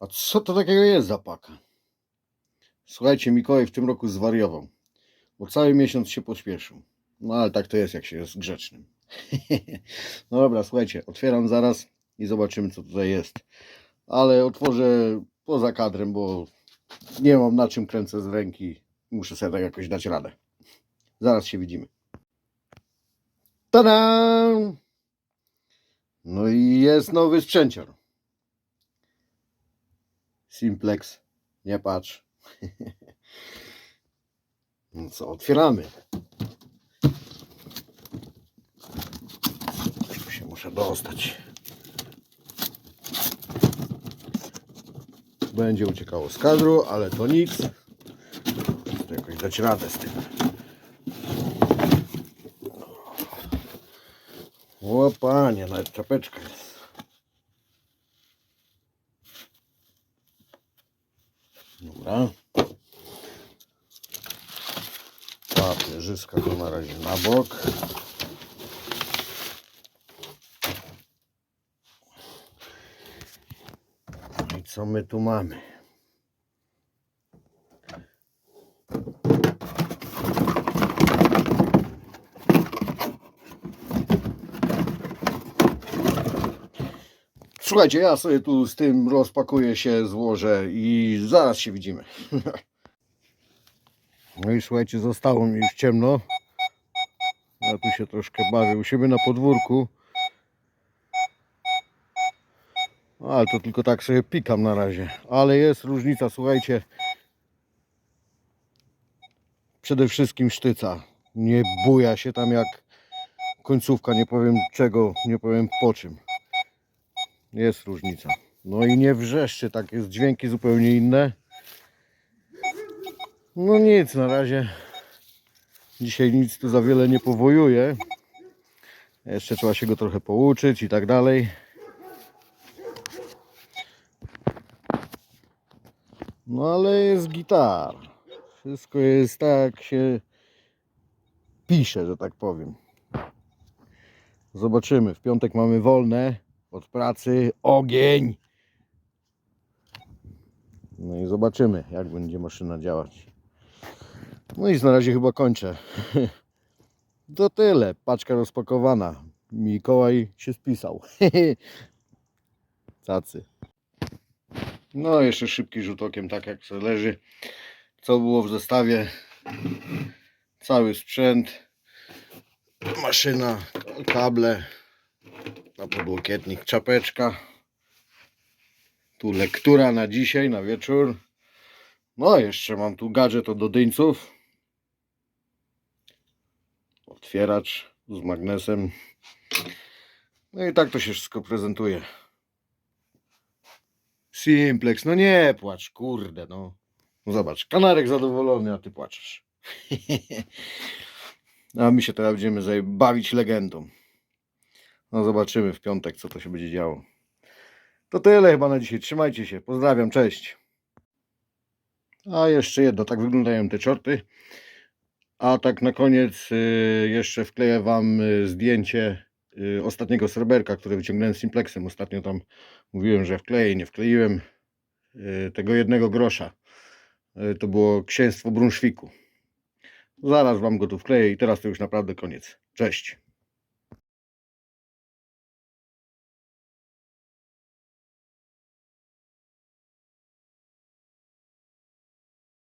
A co to takiego jest za paka? Słuchajcie, Mikołaj w tym roku zwariował, bo cały miesiąc się pośpieszył. No ale tak to jest, jak się jest grzecznym. no dobra, słuchajcie, otwieram zaraz i zobaczymy, co tutaj jest. Ale otworzę poza kadrem, bo nie mam na czym kręcę z ręki. Muszę sobie tak jakoś dać radę. Zaraz się widzimy. Tada! No i jest nowy sprzęcior. Simplex. Nie patrz. No co, otwieramy. Tu się muszę dostać. Będzie uciekało z kadru, ale to nic. Muszę jakoś dać radę z tym. O panie, nawet czapeczka jest. Dobra. Papierzyska to na razie na bok. No I co my tu mamy? Słuchajcie, ja sobie tu z tym rozpakuję się, złożę i zaraz się widzimy. No i słuchajcie, zostało mi już ciemno. Ja tu się troszkę bawię u siebie na podwórku. No, Ale to tylko tak sobie pikam na razie. Ale jest różnica, słuchajcie. Przede wszystkim sztyca. Nie buja się tam jak końcówka, nie powiem czego, nie powiem po czym. Jest różnica. No i nie wrzeszczy, tak jest dźwięki zupełnie inne. No nic, na razie dzisiaj nic tu za wiele nie powojuje. Jeszcze trzeba się go trochę pouczyć i tak dalej. No ale jest gitar. Wszystko jest tak, się pisze, że tak powiem. Zobaczymy. W piątek mamy wolne od pracy. Ogień! No i zobaczymy, jak będzie maszyna działać. No i na razie chyba kończę. To tyle. Paczka rozpakowana. Mikołaj się spisał. Cacy. No, jeszcze szybki rzut okiem, tak jak sobie leży. Co było w zestawie? Cały sprzęt. Maszyna, kable. Na podłokietnik czapeczka. Tu lektura na dzisiaj, na wieczór. No, jeszcze mam tu gadżet od odyńców. Otwieracz z magnesem. No i tak to się wszystko prezentuje. Simplex, no nie płacz, kurde, no. No zobacz, kanarek zadowolony, a ty płaczesz. a my się teraz będziemy bawić legendą. No zobaczymy w piątek, co to się będzie działo. To tyle chyba na dzisiaj. Trzymajcie się. Pozdrawiam. Cześć. A jeszcze jedno. Tak wyglądają te czorty. A tak na koniec y, jeszcze wkleję Wam y, zdjęcie y, ostatniego sreberka, które wyciągnąłem z Simplexem. Ostatnio tam mówiłem, że wkleję, nie wkleiłem. Tego jednego grosza. To było księstwo Brunszwiku. Zaraz Wam go tu wkleję i teraz to już naprawdę koniec. Cześć.